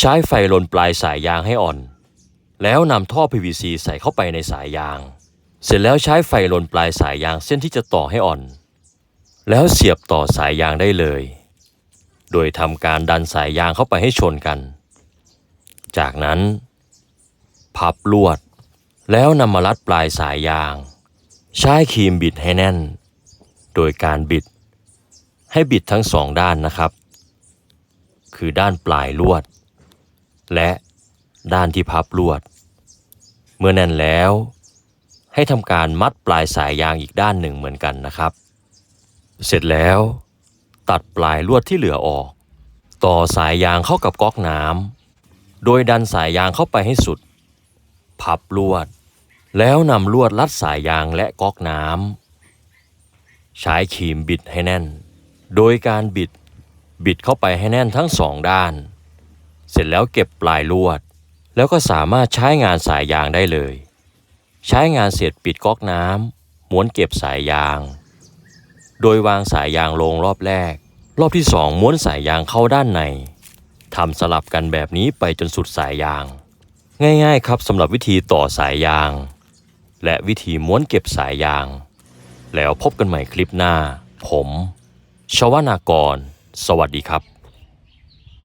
ใช้ไฟลนปลายสายยางให้อ่อน แล้วนำท่อ PVC ใส่เข้าไปในสายยาง เสร็จแล้วใช้ไฟลนปลายสายยางเส้นที่จะต่อให้อ่อน แล้วเสียบต่อสายยางได้เลย โดยทำการดันสายยางเข้าไปให้ชนกัน จากนั้น พับลวด แล้วนำมารัดปลายสายยาง ใช้ครีมบิดให้แน่น โดยการบิด ให้บิดทั้งสองด้านนะครับ คือด้านปลายลวด และด้านที่พับลวด เมื่อแน่นแล้ว ให้ทำการมัดปลายสายยางอีกด้านหนึ่งเหมือนกันนะครับ เสร็จแล้ว ตัดปลายลวดที่เหลือออก ต่อสายยางเข้ากับก๊อกน้ำโดยดันสายยางเข้าไปให้สุด พับลวด แล้วนำลวดลัดสายยางและก๊อกน้ำใช้ครีมบิดให้แน่น โดยการบิดบิดเข้าไปให้แน่นทั้งสองด้าน เสร็จแล้วเก็บปลายลวด แล้วก็สามารถใช้งานสายยางได้เลย ใช้งานเสร็จปิดก๊อกน้ำม้วนเก็บสายยาง โดยวางสายยางลงรอบแรก รอบที่สองม้วนสายยางเข้าด้านในทำสลับกันแบบนี้ไปจนสุดสายยาง ง่ายๆครับสำหรับวิธีต่อสายยาง และวิธีม้วนเก็บสายยาง แล้วพบกันใหม่คลิปหน้า ผม ชวนากร สวัสดีครับ